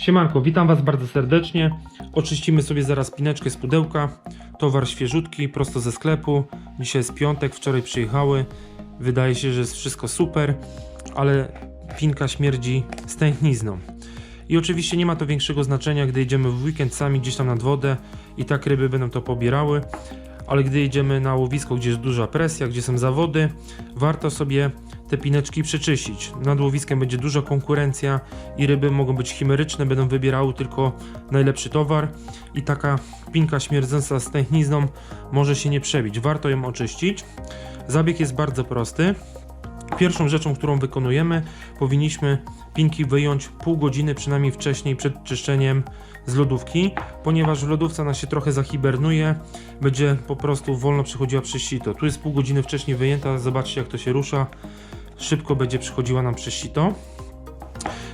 Siemanko, witam Was bardzo serdecznie. Oczyścimy sobie zaraz pineczkę z pudełka. Towar świeżutki, prosto ze sklepu. Dzisiaj jest piątek, wczoraj przyjechały. Wydaje się, że jest wszystko super, ale pinka śmierdzi stęchnizną. I oczywiście nie ma to większego znaczenia, gdy jedziemy w weekend sami gdzieś tam nad wodę i tak ryby będą to pobierały. Ale gdy jedziemy na łowisko, gdzie jest duża presja, gdzie są zawody, warto sobie te pineczki przeczyścić. Nad łowiskiem będzie duża konkurencja i ryby mogą być chimeryczne, będą wybierały tylko najlepszy towar i taka pinka śmierdząca z tęchnizną może się nie przebić. Warto ją oczyścić. Zabieg jest bardzo prosty. Pierwszą rzeczą, którą wykonujemy, powinniśmy pinki wyjąć pół godziny przynajmniej wcześniej przed czyszczeniem z lodówki, ponieważ w lodówce ona się trochę zahibernuje, będzie po prostu wolno przechodziła przez sito. Tu jest pół godziny wcześniej wyjęta, zobaczcie jak to się rusza. Szybko będzie przechodziła nam przez sito.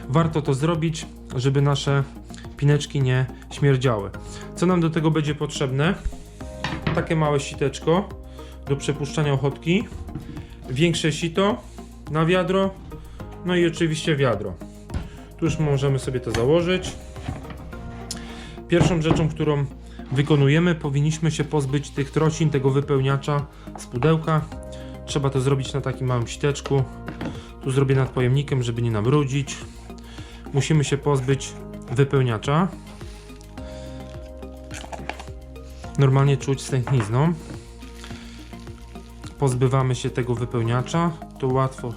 Warto to zrobić, żeby nasze pineczki nie śmierdziały. Co nam do tego będzie potrzebne? Takie małe siteczko do przepuszczania ochotki, większe sito na wiadro, no i oczywiście wiadro. Tu już możemy sobie to założyć. Pierwszą rzeczą, którą wykonujemy, powinniśmy się pozbyć tych trocin, tego wypełniacza z pudełka. Trzeba to zrobić na takim małym siteczku. Tu zrobię nad pojemnikiem, żeby nie nabrudzić. Musimy się pozbyć wypełniacza. Normalnie czuć stęchnizną. Pozbywamy się tego wypełniacza. To łatwo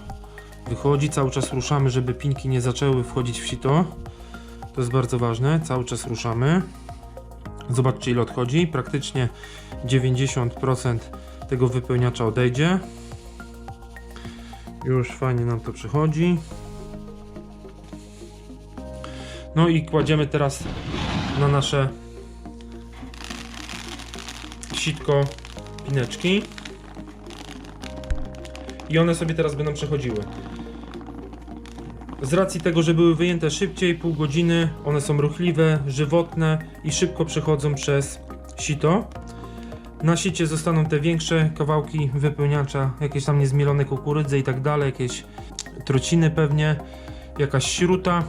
wychodzi. Cały czas ruszamy, żeby pinki nie zaczęły wchodzić w sito. To jest bardzo ważne. Cały czas ruszamy. Zobaczcie ile odchodzi. Praktycznie 90% tego wypełniacza odejdzie. Już fajnie nam to przychodzi. No i kładziemy teraz na nasze sitko pineczki. I one sobie teraz będą przechodziły. Z racji tego, że były wyjęte szybciej, pół godziny, one są ruchliwe, żywotne i szybko przechodzą przez sito. Na sicie zostaną te większe kawałki wypełniacza, jakieś tam niezmielone kukurydzy i tak dalej, jakieś trociny pewnie, jakaś śruta,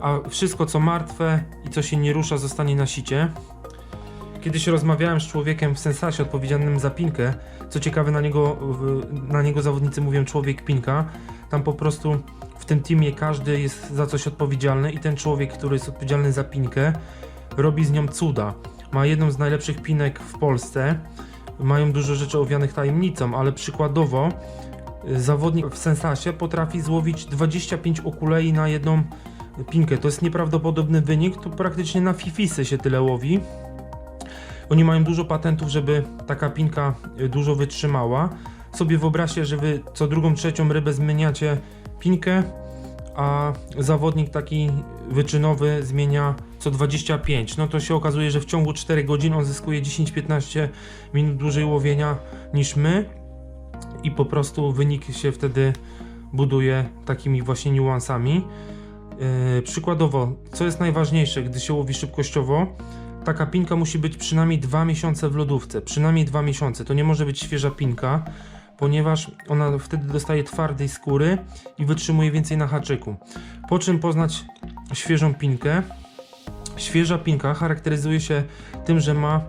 a wszystko co martwe i co się nie rusza zostanie na sicie. Kiedyś rozmawiałem z człowiekiem w sensasie odpowiedzialnym za pinkę. Co ciekawe, na niego, na niego zawodnicy mówią człowiek pinka. Tam po prostu w tym teamie każdy jest za coś odpowiedzialny i ten człowiek, który jest odpowiedzialny za pinkę, robi z nią cuda. Ma jedną z najlepszych pinek w Polsce. Mają dużo rzeczy owianych tajemnicą, ale przykładowo y, zawodnik w sensasie potrafi złowić 25 okulei na jedną pinkę. To jest nieprawdopodobny wynik, to praktycznie na fifisy się tyle łowi. Oni mają dużo patentów, żeby taka pinka y, dużo wytrzymała. Sobie wyobraźcie, że wy co drugą, trzecią rybę zmieniacie pinkę, a zawodnik taki wyczynowy zmienia co 25. No to się okazuje, że w ciągu 4 godzin on zyskuje 10-15 minut dłużej łowienia niż my i po prostu wynik się wtedy buduje takimi właśnie niuansami. Yy, przykładowo, co jest najważniejsze, gdy się łowi szybkościowo, taka pinka musi być przynajmniej 2 miesiące w lodówce. Przynajmniej 2 miesiące. To nie może być świeża pinka, ponieważ ona wtedy dostaje twardej skóry i wytrzymuje więcej na haczyku. Po czym poznać świeżą pinkę? Świeża pinka charakteryzuje się tym, że ma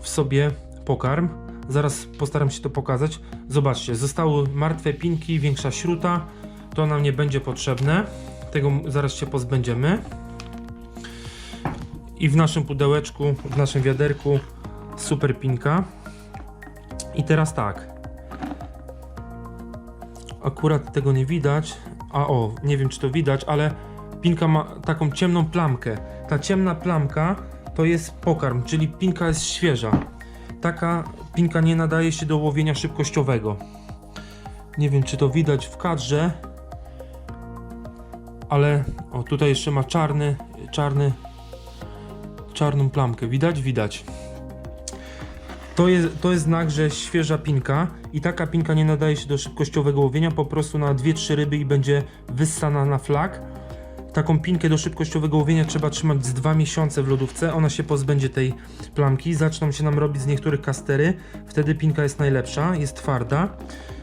w sobie pokarm. Zaraz postaram się to pokazać. Zobaczcie, zostały martwe pinki, większa śruta. To nam nie będzie potrzebne. Tego zaraz się pozbędziemy i w naszym pudełeczku, w naszym wiaderku super pinka. I teraz tak. Akurat tego nie widać. A o, nie wiem czy to widać, ale pinka ma taką ciemną plamkę. Ta ciemna plamka to jest pokarm, czyli pinka jest świeża. Taka pinka nie nadaje się do łowienia szybkościowego. Nie wiem czy to widać w kadrze, ale o tutaj jeszcze ma czarny, czarny czarną plamkę. Widać? Widać. To jest, to jest znak, że świeża pinka i taka pinka nie nadaje się do szybkościowego łowienia, po prostu na 2-3 ryby i będzie wyssana na flag. Taką pinkę do szybkościowego łowienia trzeba trzymać z 2 miesiące w lodówce, ona się pozbędzie tej plamki, zaczną się nam robić z niektórych kastery, wtedy pinka jest najlepsza, jest twarda.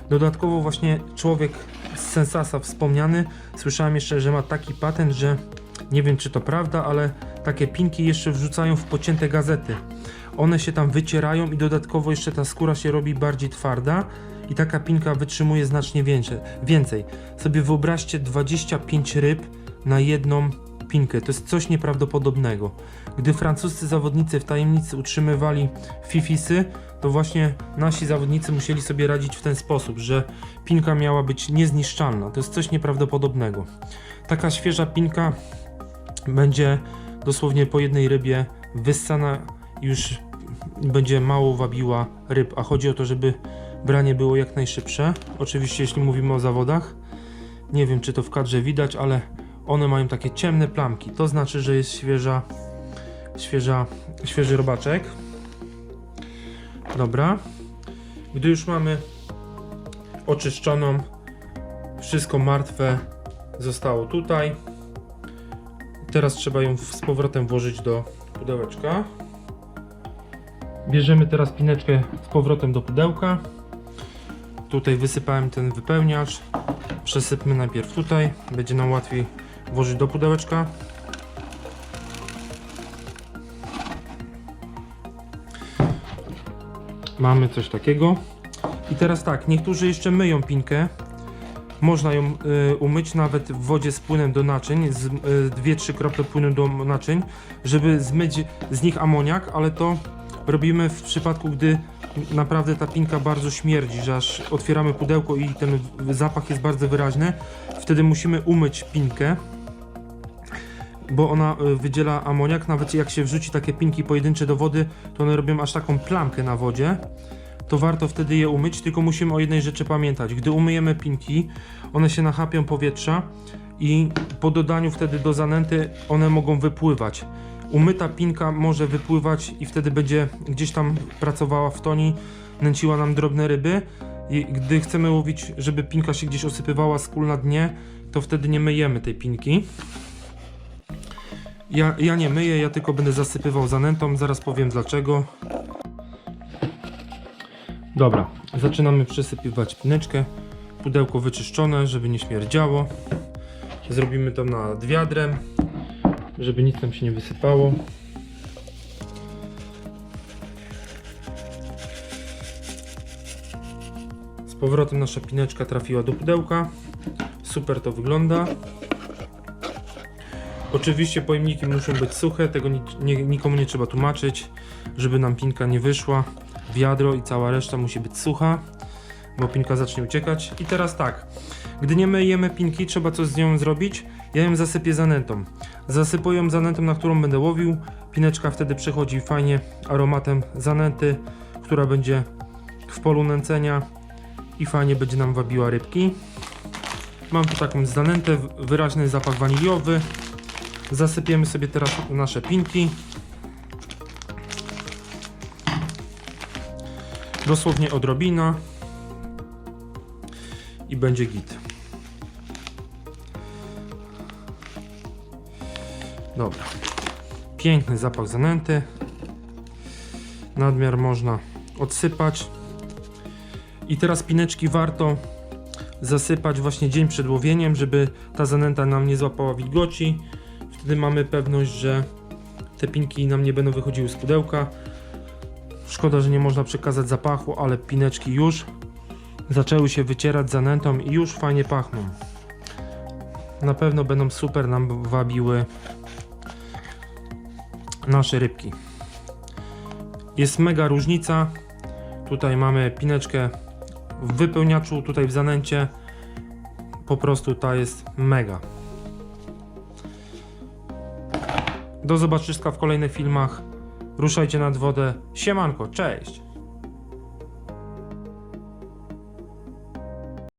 Dodatkowo właśnie człowiek z Sensasa wspomniany, słyszałem jeszcze, że ma taki patent, że Nie wiem czy to prawda, ale takie pinki jeszcze wrzucają w pocięte gazety. One się tam wycierają i dodatkowo jeszcze ta skóra się robi bardziej twarda i taka pinka wytrzymuje znacznie więcej. Sobie wyobraźcie 25 ryb na jedną pinkę. To jest coś nieprawdopodobnego. Gdy francuscy zawodnicy w tajemnicy utrzymywali fifisy, to właśnie nasi zawodnicy musieli sobie radzić w ten sposób, że pinka miała być niezniszczalna. To jest coś nieprawdopodobnego. Taka świeża pinka będzie dosłownie po jednej rybie wyssana już będzie mało wabiła ryb, a chodzi o to, żeby branie było jak najszybsze. Oczywiście jeśli mówimy o zawodach, nie wiem czy to w kadrze widać, ale one mają takie ciemne plamki. To znaczy, że jest świeża, świeża, świeży robaczek. Dobra. Gdy już mamy oczyszczoną, wszystko martwe zostało tutaj. Teraz trzeba ją z powrotem włożyć do pudełeczka. Bierzemy teraz pineczkę z powrotem do pudełka. Tutaj wysypałem ten wypełniacz. Przesypmy najpierw tutaj. Będzie nam łatwiej włożyć do pudełeczka. Mamy coś takiego. I teraz tak, niektórzy jeszcze myją pinkę. Można ją y, umyć nawet w wodzie z płynem do naczyń, z, y, 2-3 krople płynu do naczyń, żeby zmyć z nich amoniak, ale to robimy w przypadku, gdy naprawdę ta pinka bardzo śmierdzi, że aż otwieramy pudełko i ten zapach jest bardzo wyraźny. Wtedy musimy umyć pinkę, bo ona y, wydziela amoniak. Nawet jak się wrzuci takie pinki pojedyncze do wody, to one robią aż taką plamkę na wodzie to warto wtedy je umyć, tylko musimy o jednej rzeczy pamiętać. Gdy umyjemy pinki, one się nachapią powietrza i po dodaniu wtedy do zanęty one mogą wypływać. Umyta pinka może wypływać i wtedy będzie gdzieś tam pracowała w toni, nęciła nam drobne ryby. I gdy chcemy łowić, żeby pinka się gdzieś osypywała z kul na dnie, to wtedy nie myjemy tej pinki. Ja, ja nie myję, ja tylko będę zasypywał zanętą, zaraz powiem dlaczego. Dobra, zaczynamy przesypywać pineczkę. Pudełko wyczyszczone, żeby nie śmierdziało. Zrobimy to nad wiadrem, żeby nic tam się nie wysypało. Z powrotem nasza pineczka trafiła do pudełka. Super to wygląda. Oczywiście pojemniki muszą być suche, tego nikomu nie trzeba tłumaczyć, żeby nam pinka nie wyszła. Wiadro i cała reszta musi być sucha, bo pinka zacznie uciekać. I teraz tak, gdy nie myjemy pinki, trzeba coś z nią zrobić. Ja ją zasypię zanętą. Zasypuję ją zanętą, na którą będę łowił. Pineczka wtedy przechodzi fajnie aromatem zanęty, która będzie w polu nęcenia i fajnie będzie nam wabiła rybki. Mam tu taką zanętę, wyraźny zapach waniliowy. Zasypiemy sobie teraz nasze pinki. Dosłownie odrobina. I będzie git. Dobra. Piękny zapach zanęty. Nadmiar można odsypać. I teraz pineczki warto zasypać właśnie dzień przed łowieniem, żeby ta zanęta nam nie złapała wilgoci. Wtedy mamy pewność, że te pinki nam nie będą wychodziły z pudełka. Szkoda, że nie można przekazać zapachu, ale pineczki już zaczęły się wycierać zanętą i już fajnie pachną. Na pewno będą super nam wabiły nasze rybki. Jest mega różnica. Tutaj mamy pineczkę w wypełniaczu, tutaj w zanęcie. Po prostu ta jest mega. Do zobaczyska w kolejnych filmach. Ruszajcie nad wodę. Siemanko, cześć!